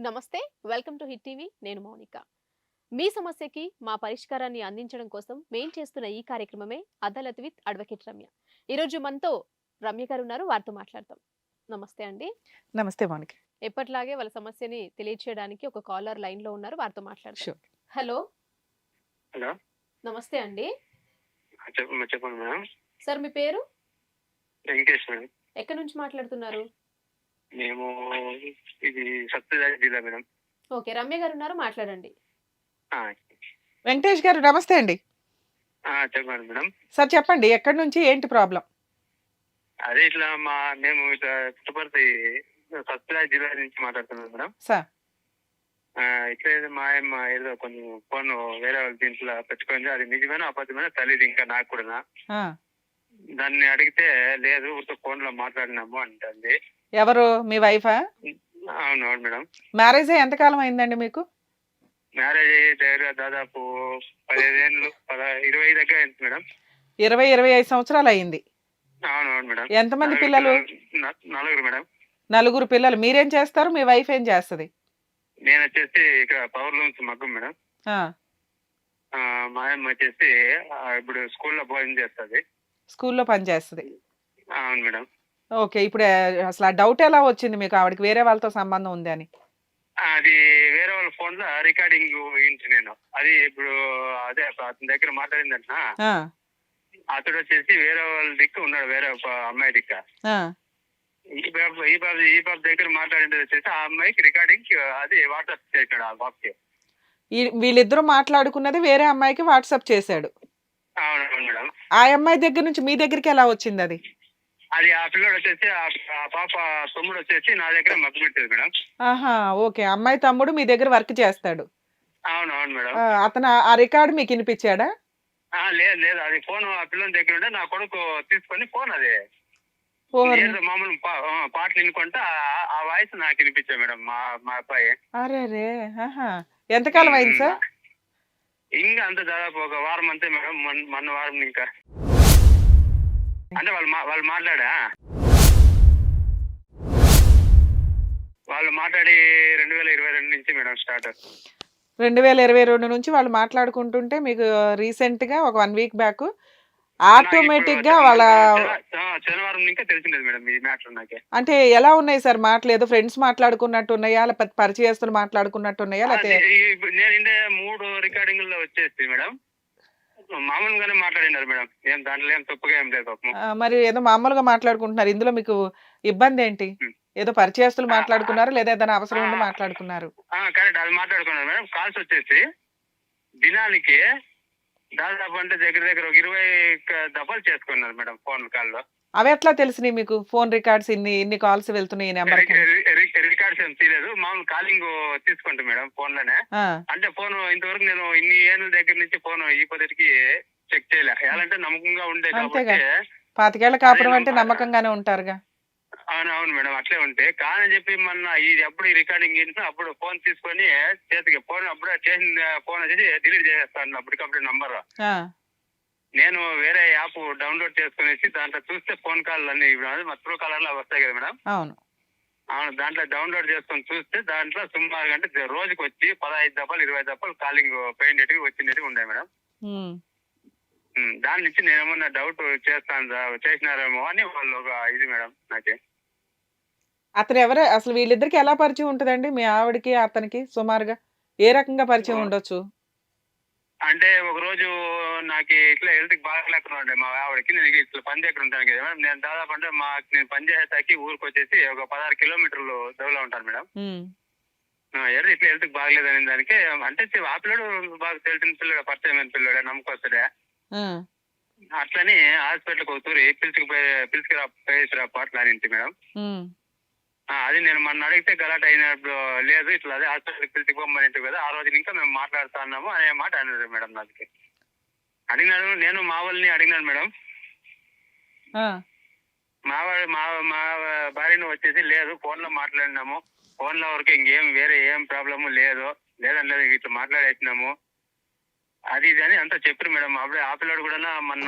నమస్తే welcome to hit TV. నేను మౌనిక. మీ సమస్యకి మా పరిష్కారాన్ని అందించడం కోసం మేం చేస్తున్న ఈ కార్యక్రమమే అదాలత్ విత్ అడ్వకేట్ రమ్య. ఈరోజు మనతో రమ్య గారు ఉన్నారు వారితో మాట్లాడతాం. నమస్తే అండి. నమస్తే మౌనిక. ఎప్పటిలాగే వాళ్ళ సమస్యని తెలియచేయడానికి ఒక కాలర్ లైన్లో ఉన్నారు వారితో మాట్లాడతాం. హలో. హలో. నమస్తే అండి. చెప్పండి చెప్పండి మేడం సార్ మీ పేరు? వెంకటేష్ మేడం ఎక్కడి నుంచి మాట్లాడుతున్నారు? మేము ఇది సత్యసాయి జిల్లా మేడం. ఓకే రమ్య గారు ఉన్నారు మాట్లాడండి. ఆ, వెంకటేష్ గారు నమస్తే అండి. ఆ, చెప్పండి మేడం. సార్ చెప్పండి ఎక్కడి నుంచి ఏంటి ప్రాబ్లం? అదే ఇట్లా మా మేము ఇట్లా పుట్టపర్తి సత్యసాయి జిల్లా నుంచి మాట్లాడుతున్నాం మేడం. సార్. ఆ, ఇట్లా ఏదో మా అమ్మ ఏదో కొంచెం ఫోన్ వేరే వాళ్ళ దీంట్లో పెట్టుకుంది అది నిజమైన అబద్ధమైన తెలియదు ఇంకా నాకు కూడా. దాన్ని అడిగితే లేదు ఊరితో ఫోన్లో మాట్లాడినాము అంటుంది. ఎవరు? మీ వైఫా అవును అవును మేడం. మ్యారేజ్ అయ్యి ఎంతకాలం అయిందండి మీకు? మ్యారేజ్ అయ్యి దగ్గర దాదాపు పదిహేను ఏళ్ళు ఇరవై దగ్గర అయింది మేడం. ఇరవై ఇరవై ఐదు సంవత్సరాలు అయింది. అవును అవును మేడం. ఎంతమంది పిల్లలు? నలుగురు మేడం. నలుగురు పిల్లలు. మీరేం చేస్తారు? మీ వైఫ్ ఏం చేస్తుంది? నేను వచ్చేసి ఇక్కడ పవర్ లూమ్స్ మగ్గం మేడం. మా అమ్మ వచ్చేసి ఇప్పుడు స్కూల్లో భోజనం చేస్తుంది. స్కూల్లో పని చేస్తుంది. అవును మేడం. ఓకే ఇప్పుడు అసలు ఆ డౌట్ ఎలా వచ్చింది మీకు? ఆవిడకి వేరే వాళ్ళతో సంబంధం ఉంది అని. అది వేరే వాళ్ళ ఫోన్లో రికార్డింగ్ వింటి నేను? అది ఇప్పుడు అదే అతని దగ్గర మాట్లాడిందంట అతడు వచ్చేసి వేరే వాళ్ళ దిక్కు ఉన్నాడు వేరే ఒక అమ్మాయి దిక్క. ఈ బాబు ఈ బాబు ఈ బాబు దగ్గర మాట్లాడింది వచ్చేసి ఆ అమ్మాయికి రికార్డింగ్ అది వాట్సాప్ చేశాడు ఆ బాబుకి. వీళ్ళిద్దరూ మాట్లాడుకున్నది వేరే అమ్మాయికి వాట్సాప్ చేశాడు. ఆ అమ్మాయి దగ్గర నుంచి మీ దగ్గరికి ఎలా వచ్చింది అది? అది ఆ పిల్లడు వచ్చేసి ఆ- పాప తమ్ముడు వచ్చేసి నా దగ్గర మగ్గు పెట్టేది మేడం. ఆహా ఓకే. అమ్మాయి తమ్ముడు మీ దగ్గర వర్క్ చేస్తాడు. అవును అవును మేడం. ఆ, అతను ఆ- ఆ రికార్డు మీకు వినిపించాడా? ఆ, లేదు లేదు. అది ఫోన్ ఆ పిల్లల దగ్గర ఉంటే నా కొడుకు తీసుకొని ఫోన్ అది. ఓహో ఏదో మామూలు పా- ఆ, పాటలు వినుకుంటా ఆ- ఆ వాయిస్ నాకు వినిపించా మేడం మా మా అబ్బాయి. అరే రే ఆహా. ఎంతకాలం అయింది సార్? ఇంకా అంత దాదాపు ఒక వారం అంతే మేడం మొన్న మొన్న వారం ఇంకా. అంటే వాళ్ళు వాళ్ళు మాట్లాడా? వాళ్ళు మాట్లాడి రెండు వేల ఇరవై రెండు నుంచి మేడం స్టార్ట్. రెండు వేల ఇరవై రెండు నుంచి వాళ్ళు మాట్లాడుకుంటుంటే మీకు రీసెంట్గా ఒక వన్ వీక్ బ్యాక్ ఆటోమేటిక్గా వాళ్ళ శనివారం ఇంకా తెలిసిండేది మేడం ఈ మ్యాటర్ నాకే. అంటే ఎలా ఉన్నాయి సార్ మాటలు ఏదో ఫ్రెండ్స్ మాట్లాడుకున్నట్టు ఉన్నాయా లేకపోతే పరిచయస్తులు మాట్లాడుకున్నట్టు ఉన్నాయా లేకపోతే నేను మూడు రికార్డింగ్లో వచ్చేసి మేడం. మామూలుగానే మాట్లాడినారు మేడం. ఏం దాంట్లో ఏం తప్పుగా ఏం లేదు. పాపం ఆ, మరి ఏదో మామూలుగా మాట్లాడుకుంటున్నారు. ఇందులో మీకు ఇబ్బంది ఏంటి. ఏదో పరిచయస్తులు మాట్లాడుకున్నారు? లేదా ఏదైనా అవసరం ఉండి ఆ, మాట్లాడుకున్నారు? కరెక్ట్. అది మాట్లాడుకున్నారు మేడం. కాల్స్ వచ్చేసి దినానికి దాదాపు అంటే దగ్గర దగ్గర ఒక ఇరవై క- దఫాలు చేసుకున్నారు మేడం ఫోన్ కాల్లో. అవి ఎట్లా తెలిసినాయి మీకు? ఫోన్ రికార్డ్స్ ఇన్ని ఇన్ని కాల్స్ వెళ్తున్నాయి ఈ నెంబర్ ఏం తీయలేదు. మామూలు కాలింగ్ తీసుకుంటాం మేడం ఫోన్లోనే అంటే ఫోన్ ఇంతవరకు నేను ఇన్ని ఏళ్ళ దగ్గర నుంచి ఫోన్ ఈ పద్ధతికి చెక్ చేయలే. ఎలాంటే నమ్మకంగా ఉండే. కాబట్టి పాతికేళ్ళ కాపురం అంటే నమ్మ- నమ్మకంగానే ఉంటారుగా. అవును అవును మేడం అట్లే ఉంటే. కానీ చెప్పి మొన్న ఇది ఎప్పుడు ఈ రికార్డింగ్ చేసినా అప్పుడు ఫోన్ తీసుకొని చేతికి ఫోన్ అప్పుడే చేసిన ఫోన్ వచ్చేసి డిలీట్ చేసేస్తాను అప్పటికప్పుడు నంబర్. నేను వేరే యాప్ డౌన్లోడ్ చేసుకునేసి దాంట్లో చూస్తే ఫోన్ కాల్ అన్ని ఇప్పుడు మా త్రూ కాలర్లో వస్తాయి కదా మేడం. అవును. దాంట్లో డౌన్లోడ్ చేసుకొని చూస్తే దాంట్లో సుమారు అంటే రోజుకి వచ్చి పదహైదు దఫాలు ఇరవై దఫాలు కాలింగ్ పోయినట్టుగా వచ్చినట్టుగా ఉన్నాయి మేడం. దాని నుంచి నేనేమన్నా డౌట్ చేస్తాను చేసినారేమో అని వాళ్ళు ఒక ఇది మేడం నాకే. అతను ఎవరు? అసలు వీళ్ళిద్దరికి ఎలా పరిచయం ఉంటుందండి మీ ఆవిడకి అతనికి సుమారుగా? ఏ రకంగా పరిచయం. ఉండొచ్చు? అంటే ఒక రోజు నాకు ఇట్లా హెల్త్ బాగాలేకుండా ఉండే మా ఆవిడకి. నేను ఇట్లా పని దగ్గర ఉంటాను కదా మేడం. నేను దాదాపు అంటే మా నేను పని చేసేటాకి ఊరికి వచ్చేసి ఒక పదహారు కిలోమీటర్లు దూరంలో ఉంటాను మేడం. ఎవరు ఇట్లా హెల్త్ బాగలేదని దానికి అంటే ఆ పిల్లడు బాగా తెలిసిన పిల్లడు పరిచయమైన పిల్లడే నమ్మకొస్తాడే. అట్లని హాస్పిటల్కి ఒక తూరి పిలుచుకుపోయి పిలుచుకురా పోయేసిరా పాటలు అని మేడం. అది నేను మొన్న అడిగితే గలాట్ అయినప్పుడు లేదు ఇట్లా అదే హాస్పిటల్కి పిలుచుకోమని కదా ఆ రోజు ఇంకా మేము మాట్లాడుతా ఉన్నాము అనే మాట అన్నారు మేడం నాకు. అడిగినాడు నేను మా వాళ్ళని అడిగినాను మేడం. మా వాడు మా మా భార్యను వచ్చేసి లేదు ఫోన్లో మాట్లాడినాము. ఫోన్లో వరకు ఇంకేం వేరే ఏం ప్రాబ్లము లేదు లేదని లేదు ఇట్లా మాట్లాడేసినాము. అది ఇది అని అంతా చెప్పారు మేడం. అప్పుడే ఆ పిల్లడు కూడా మొన్న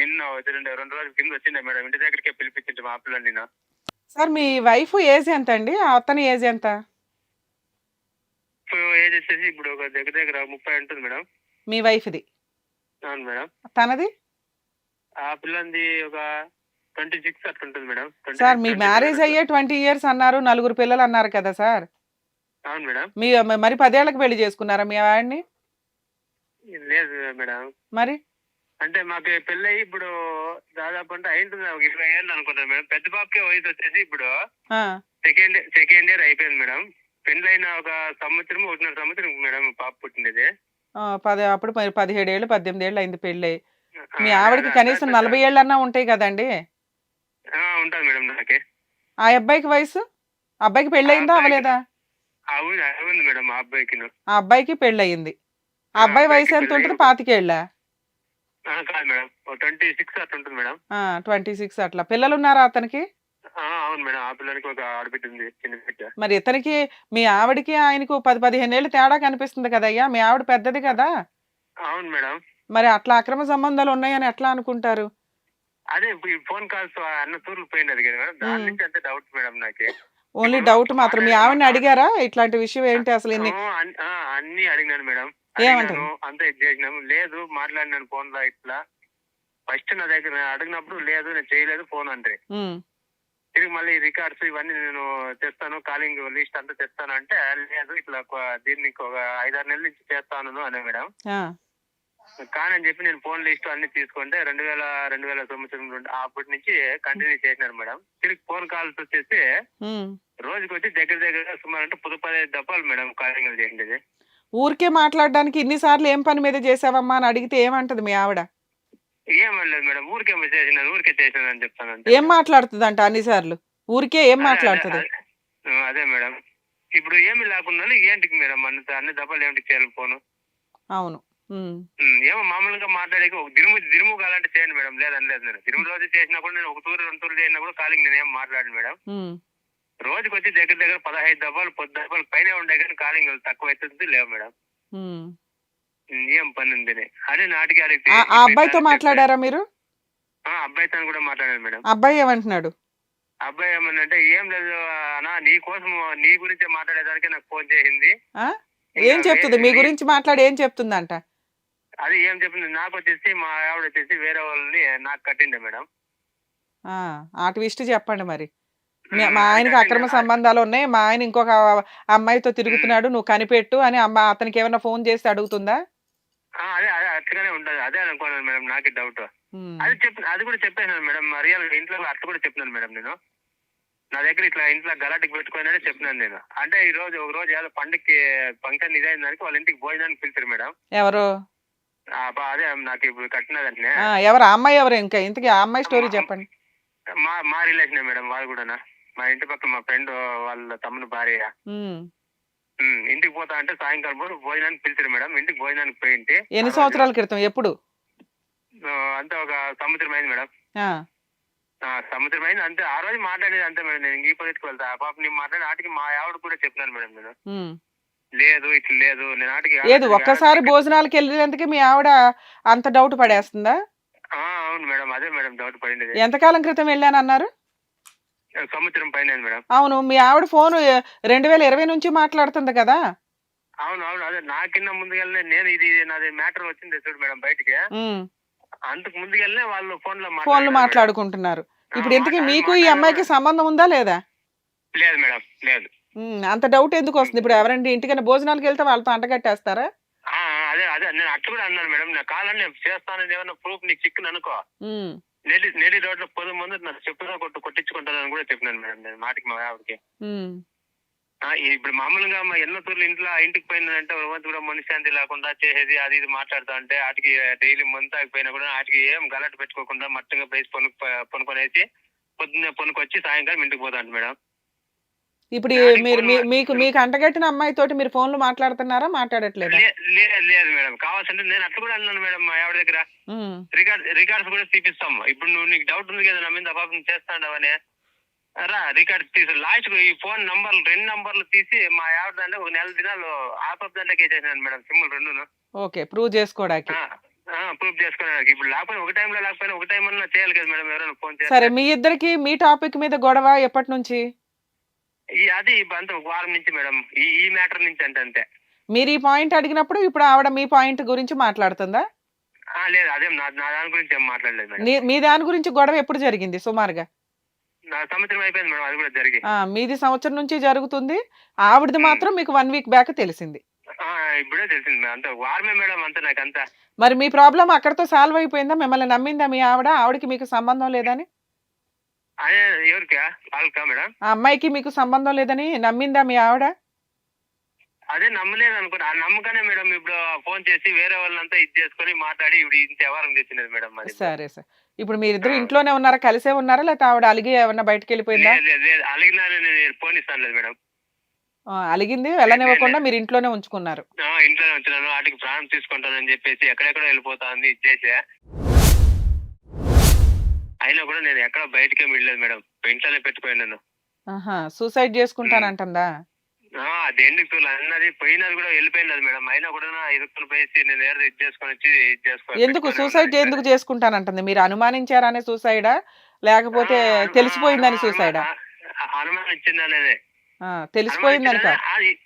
నిన్న రెండు రోజుల కింద వచ్చిండే మేడం. ఇంటి దగ్గరికి పిలిపించిండు మా పిల్లడు నేను సార్ మీ వైఫ్ ఏజ్ ఎంత అండి అతని ఏజ్ ఎంత? ఏజ్ వచ్చేసి ఇప్పుడు ఒక దగ్గర దగ్గర ముప్పై ఉంటుంది మేడం. మీ వైఫ్ది? అవును మేడం. తనది? ఆ పిల్లంది ఒక ట్వంటీ సిక్స్ అట్లా ఉంటుంది మేడం. 26, సార్ మీ 27 మ్యారేజ్ అయ్యే ట్వంటీ ఇయర్స్ అన్నారు నలుగురు పిల్లలు అన్నారు కదా సార్? అవును మేడం. మీ మరి పదేళ్ళకు పెళ్ళి చేసుకున్నారా మీ ఆవిడ్ని లేదు మేడం. మరి? అంటే మాకు పెళ్ళి ఇప్పుడు దాదాపు అంటే అయింటుంది ఒక ఇరవై ఏళ్ళు అనుకుంటాను మేడం. పెద్ద పాపకి వయసు వచ్చేసి ఇప్పుడు ఆ, సెకండ్ సెకండ్ ఇయర్ అయిపోయింది మేడం. పెళ్ళైన ఒక సంవత్సరం ఒకటిన్నర సంవత్సరం మేడం పాప పుట్టిండేది. ఆ, పది అప్పుడు పదిహేడు ఏళ్ళు పద్దెనిమిది ఏళ్ళు అయింది పెళ్ళి మీ ఆ, ఆవిడకి కనీసం నలభై ఏళ్ళు అన్నా ఉంటాయి కదండి? ఆ, ఉంటుంది మేడం నాకే. ఆ అబ్బాయికి వయసు? ఆ అబ్బాయికి పెళ్ళి అయిందా ఆ అబ్బాయికి- అవ్వలేదా? అవును అవును మేడం మా అబ్బాయికి ఆ అబ్బాయికి పెళ్ళి అయింది ఆ ఆ అబ్బాయి వయసు ఎంత ఉంటుంది? పాతికేళ్ళ? కాదు మేడం. ట్వంటీ సిక్స్ అట్లా ఉంటుంది మేడం. ట్వంటీ సిక్స్ అట్లా. పిల్లలు ఉన్నారా అతనికి? ఆ, అవును మేడం. ఆ పిల్లలకి ఒక ఆడబిడ్డ ఉంది చిన్న బిడ్డ. మరి ఇతనికి మీ ఆవిడకి ఆయనకు పది పదిహేను ఏళ్ళు తేడా కనిపిస్తుంది కదయ్యా మీ ఆవిడ పెద్దది కదా? అవును మేడం. మరి అట్లా అక్రమ సంబంధాలు ఉన్నాయని ఎట్లా అనుకుంటారు? అదే ఫోన్ కాల్స్ అన్న తూర్లు పోయినది కదా మేడం. దాని. నుంచి అంతే డౌట్ మేడం నాకు. ఓన్లీ డౌట్ మాత్రం మీ ఆవిడని అడిగారా? ఇట్లాంటి విషయం ఏంటి అసలు అన్ని అడిగినాను మేడం. ఏమంటారు? అంతా ఇది చేసినాము లేదు మాట్లాడినాను ఫోన్లో ఇట్లా. ఫస్ట్ నా దగ్గర అడిగినప్పుడు లేదు నేను చేయలేదు ఫోన్ అంటే తిరిగి మళ్ళీ రికార్డ్స్ ఇవన్నీ నేను తెస్తాను కాలింగ్ లిస్ట్ అంతా తెస్తాను అంటే లేదు ఇట్లా దీన్ని ఒక ఐదారు నెలల నుంచి చేస్తాను అనే మేడం. ఆ, కానీ అని చెప్పి నేను ఫోన్ లిస్ట్ అన్ని తీసుకుంటే రెండు వేల రెండు వేల సంవత్సరం అప్పటి నుంచి కంటిన్యూ చేసినాను మేడం. తిరిగి ఫోన్ కాల్స్ వచ్చేసి. రోజుకి వచ్చి దగ్గర దగ్గర సుమారు అంటే పది పదిహేను దప్పాలు మేడం కాలింగ్ చేసిండేది. ఊరికే మాట్లాడడానికి ఇన్నిసార్లు ఏం పని మీద చేసావమ్మా అని అడిగితే ఏమంటది మీ ఆవిడ? ఏమనలేదు మేడం ఊరికే చేసినాను ఊరికే చేసినాను అని చెప్తాను. ఏం మాట్లాడుతుంది అంట అన్నిసార్లు ఊరికే ఏం మాట్లాడుతుంది? అదే, మేడం. ఇప్పుడు ఏమి లేకుండా ఏంటికి మేడం అన్ని అన్ని దెబ్బలు ఏమిటి చేయాలి ఫోను అవును. ఏమో మామూలుగా మాట్లాడే ఒక దిరుము దిరుము కావాలంటే చేయండి మేడం లేదని లేదు నేను దిరుము రోజు చేసినా కూడా నేను ఒక తూరు రెండు తూరు చేసినా కూడా కాలింగ్ నేను ఏం మాట్లాడను మేడం. రోజుకి వచ్చి దగ్గర దగ్గర పదహైదు దెబ్బలు పది దెబ్బలు పైన ఉండే కానీ కాలింగ్ తక్కువ అవుతుంది లేవు మేడం. ఏం పని ఉంది అదే నాటికి అడిగితే ఆ అబ్బాయితో మాట్లాడారా మీరు? ఆ, అబ్బాయితో కూడా మాట్లాడాను మేడం. అబ్బాయి ఏమంటున్నాడు? అబ్బాయి ఏమన్నంటే ఏం లేదు అన్నా నీ కోసం నీ గురించి మాట్లాడేదానికి నాకు ఫోన్ చేసింది. ఏం చెప్తుంది? మీ గురించి మాట్లాడి ఏం చెప్తుందంట? అది ఏం చెప్పింది? నాకు వచ్చేసి మా ఆవిడ వచ్చేసి వేరే వాళ్ళని నాకు కట్టిండే మేడం. ఆ ఆ ట్విస్ట్ చెప్పండి మరి. మీ- ఆయనకి అక్రమ. సంబంధాలు ఉన్నాయి మా ఆయన ఇంకొక అమ్మాయితో తిరుగుతున్నాడు. నువ్వు కనిపెట్టు అని అమ్మ అతనికి ఏమైనా ఫోన్ చేసి అడుగుతుందా? అదే అదే అట్లనే ఉంటది. అదే అనుకున్నాను మేడం నాకు డౌట్. అది చెప్పి అది కూడా చెప్పేసాను మేడం. రియల్ ఇంట్లో అట్లా కూడా చెప్పినాను మేడం నేను. నా దగ్గర ఇట్లా ఇంట్లో గలాటికి పెట్టుకుని చెప్పినాను నేను. అంటే ఈ రోజు ఒక రోజు ఏదో పండుగకి ఫంక్షన్ ఇదైన దానికి వాళ్ళ ఇంటికి భోజనానికి పిలిచారు మేడం. ఎవరు? అదే నాకు ఇప్పుడు కట్టినదంటే ఎవరు? అమ్మాయి ఎవరు? ఇంకా ఇంతకీ ఆ అమ్మాయి స్టోరీ చెప్పండి. మా మా రిలేషనే మేడం వాళ్ళు కూడానా? మా ఇంటి పక్కన మా ఫ్రెండ్ వాళ్ళ తమ్ముని భార్య. ఇంటికి పోతా అంటే సాయంకాలం పూట భోజనానికి పిలిచారు మేడం. ఇంటికి భోజనానికి పోయింటి ఎన్ని సంవత్సరాల క్రితం? ఎప్పుడు? అంతే ఒక సంవత్సరం అయింది మేడం. సంవత్సరం అయింది. అంతే ఆ రోజు మాట్లాడేది అంతే మేడం. నేను ఇంకీ పొలిటికి వెళ్తా. పాప నేను మాట్లాడి ఆటికి మా ఆవిడ కూడా చెప్పినాను మేడం నేను. లేదు ఇట్లా లేదు. నేను ఆటికి ఏది ఒక్కసారి భోజనాలకి వెళ్ళేందుకు మీ ఆవిడ అంత డౌట్ పడేస్తుందా? ఆ, అవును మేడం. అదే మేడం డౌట్ పడింది. ఎంతకాలం క్రితం వెళ్ళానన్నారు? సంవత్సరం పైన మేడం. అవును మీ ఆవిడ ఫోన్ రెండు వేల ఇరవై నుంచి మాట్లాడుతుంది కదా? అవును అవును అదే నాకిన్న ముందుకెళ్ళిన నేను ఇది నాది మ్యాటర్ వచ్చింది చూడు మేడం బయటికి. అంతకు ముందుకెళ్ళినే వాళ్ళు ఫోన్లో మాట్లాడుకుంటున్నారు. ఇప్పుడు ఇంతకీ మీకు ఈ అమ్మాయికి సంబంధం ఉందా లేదా? లేదు మేడం లేదు. అంత డౌట్ ఎందుకు వస్తుంది? ఇప్పుడు ఎవరంటే ఇంటికైనా భోజనాలకు వెళ్తే వాళ్ళతో అంటగట్టేస్తారా ఆ, అదే అదే నేను అట్లా కూడా అన్నాను మేడం. నా కావాలని నేను చేస్తానని ఏమన్నా ప్రూఫ్ నీకు చిక్కును అనుకో నెల్లి నెల్లి రోడ్లో పొద్దు ముందు నాకు చెప్పుగా కొట్టు కొట్టించుకుంటానని కూడా చెప్పినాను మేడం నేను మాటికి మా ఆవిడకి. ఇప్పుడు మామూలుగా మా ఎన్నో తూర్లు ఇంట్లో ఇంటికి పోయిందంటే వంతు కూడా మనశ్శాంతి లేకుండా చేసేది అది ఇది మాట్లాడుతా అంటే వాటికి డైలీ మంత్ ఆగిపోయినా కూడా వాటికి ఏం గలట్ పెట్టుకోకుండా మట్టంగా ప్రైస్ పొను పొనుకొనేసి పొద్దున్నే పొనుకొచ్చి సాయంకాలం ఇంటికి పోతాంట మేడం. ఇప్పుడు మీరు ఫోన్ మీకు మీకు అంటగట్టిన అమ్మాయి తోటి మీరు ఫోన్లు మాట్లాడుతున్నారా? మాట్లాడట్లేదా? లే- లే- లేదు మేడం. కావాల్సింటే నేను అట్లా కూడా అన్నాను మేడం మా ఆవిడ దగ్గర. రికార్డ్ రికార్డ్స్ కూడా తీపిస్తాము. ఇప్పుడు నువ్వు నీకు డౌట్ ఉంది కదా నా మీద పాపం చేస్తాడవని. రా రికార్డ్ తీసి. లాస్ట్ ఈ ఫోన్ నంబర్లు రెండు నంబర్లు తీసి మా ఆవిడ దాంట్లో ఒక నెల దినాలు ఆపప్ దాంట్లోకి వేసేసాను మేడం సిమ్ములు రెండును. ఓకే ప్రూవ్ చేసుకోవడానికి. ప్రూఫ్ చేసుకోవడానికి. ఇప్పుడు లేకపోతే ఒక టైంలో లేకపోయినా ఒక టైం అన్నా చేయాలి కదా మేడం ఎవరైనా ఫోన్ సరే మీ ఇద్దరికి మీ టాపిక్ మీద గొడవ ఎప్పటి నుంచి? అది అంత వారం నుంచి మేడం ఈ ఈ మ్యాటర్ నుంచి అంటే అంతే. మీరు ఈ పాయింట్ అడిగినప్పుడు ఇప్పుడు ఆవిడ మీ పాయింట్ గురించి మాట్లాడుతుందా? లేదు అదేం నా నా దాని గురించి ఏం మాట్లాడలేదు మేడం. మీ దాని గురించి గొడవ ఎప్పుడు జరిగింది సుమారుగా? నా సంవత్సరం అయిపోయింది మేడం అది కూడా జరిగి. ఆ, మీది సంవత్సరం నుంచి జరుగుతుంది. ఆవిడది మాత్రం మీకు వన్ వీక్ బ్యాక్ తెలిసింది. ఆ, ఇప్పుడే తెలిసింది మేడం అంత వారమే మేడం అంతా నాకు అంతా మరి మీ ప్రాబ్లం అక్కడతో సాల్వ్ అయిపోయిందా? మిమ్మల్ని నమ్మిందా మీ ఆవిడ? ఆవిడకి మీకు సంబంధం లేదని? ఎవరికా? వాళ్ళకా మేడం? ఆ అమ్మాయికి మీకు సంబంధం లేదని నమ్మిందా మీ ఆవిడ? అదే నమ్మలేదు అనుకుంటా ఆ నమ్మకానే మేడం ఇప్పుడు ఫోన్ చేసి వేరే వాళ్ళంతా ఇది చేసుకొని మాట్లాడి ఇప్పుడు ఇంత వ్యవహారం చేసినది మేడం మరి సరే సార్. ఇప్పుడు మీరిద్దరు ఇంట్లోనే ఉన్నారా? కలిసే ఉన్నారా? లేకపోతే ఆవిడ అలిగి ఏమన్నా బయటకు వెళ్ళిపోయిందా? లేదు లేదు, లేదు. అలిగినా నేను ఫోన్ ఇస్తాను లేదు మేడం. ఆ, అలిగింది వెళ్ళనివ్వకుండా మీరు ఇంట్లోనే ఉంచుకున్నారు. ఆ, ఇంట్లోనే వచ్చినాను వాటికి ప్రాణం తీసుకుంటానని చెప్పేసి ఎక్కడెక్కడ వెళ్ళిపోతా ఉంది ఇచ్చేసా. అయినా కూడా నేను ఎక్కడ బయటకే వెళ్ళలేదు మేడం. ఇంట్లోనే పెట్టుకున్నాను ఆహా సూసైడ్ చేసుకుంటానంటుందా? ఆ, అది ఎందుకు అన్నది పోయినది కూడా వెళ్ళిపోయినది మేడం. అయినా కూడా ఇరుక్కుని పోయేసి నేను ఏదో ఇది చేసుకొని వచ్చి ఇది చేసుకొని ఎందుకు సూసైడ్. ఎందుకు చేసుకుంటానంటుంది? మీరు అనుమానించారనే సూసైడా లేకపోతే తెలిసిపోయిందని సూసైడా అనుమానించిందనేదే కాదు అది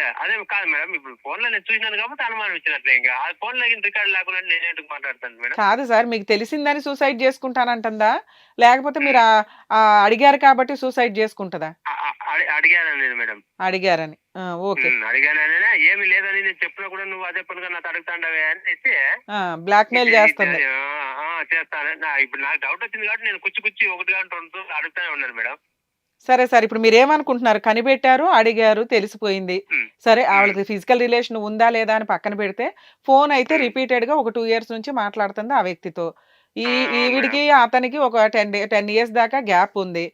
అదే కాదు మేడం ఇప్పుడు ఫోన్లో నేను చూసినాను కాబట్టి అనుమానం ఇచ్చినట్లే ఇంకా. ఆ ఫోన్లో రికార్డ్ లేకుండా నేను ఎందుకు మాట్లాడతాను మేడం? కాదు సార్ మీకు తెలిసిందని సూసైడ్ చేసుకుంటానంటుందా? లేకపోతే మీరు అడిగారు కాబట్టి సూసైడ్ చేసుకుంటుందా? ఆ- ఆ- అడి- అడిగాను నేను మేడం. అడిగారని. ఓకే. అడిగాననే ఏమి లేదని నేను చెప్పినా కూడా నువ్వు అదే పనుగా నాకు అడుగుతాండవే అని చెప్పి బ్లాక్మెయిల్ ఇది- చేస్తుంది. ఇది, ఆ, ఆ, చేస్తాను. నా ఇప్పుడు నాకు డౌట్ వచ్చింది కాబట్టి నేను కుచ్చి కుచ్చి ఒకటి గంట అడుగుతానే ఉన్నాను మేడం. సరే సార్. ఇప్పుడు మీరు ఏమనుకుంటున్నారు కనిపెట్టారు అడిగారు తెలిసిపోయింది. సరే ఆవిడకి ఫిజికల్ రిలేషన్ ఉందా లేదా అని పక్కన పెడితే ఫోన్ అయితే. రిపీటెడ్గా ఒక టూ ఇయర్స్ నుంచి మాట్లాడుతుంది ఆ వ్యక్తితో. ఈ ఈవిడికి అతనికి ఒక టెన్ టెన్ ఇయర్స్ దాకా గ్యాప్ ఉంది.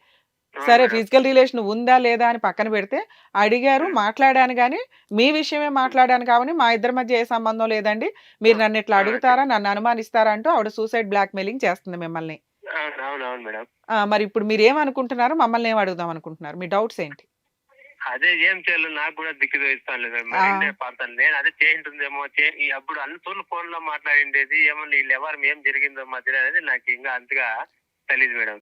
సరే. ఫిజికల్ రిలేషన్ ఉందా లేదా అని పక్కన పెడితే అడిగారు. మాట్లాడాను కానీ మీ విషయమే మాట్లాడాను కాబట్టి మా ఇద్దరి మధ్య ఏ సంబంధం లేదండి. మీరు నన్ను ఇట్లా అడుగుతారా నన్ను అనుమానిస్తారా అంటూ ఆవిడ సూసైడ్ బ్లాక్ మెయిలింగ్ చేస్తుంది మిమ్మల్ని. మరి ఇప్పుడు మీరు ఏమనుకుంటున్నారు మమ్మల్ని ఏం అడుగుదాం అనుకుంటున్నారు? మీ డౌట్స్ ఏంటి? అదే ఏం చేయాలి నాకు కూడా దిక్కు ఇంటే పడతాను నేను అదే చేయింటుందేమో అప్పుడు అన్ని తూర్లు ఫోన్లో మాట్లాడిండేది ఏమన్నా వీళ్ళు ఎవరు ఏం జరిగిందో మధ్యలో అనేది నాకు ఇంకా అంతగా తెలియదు మేడం.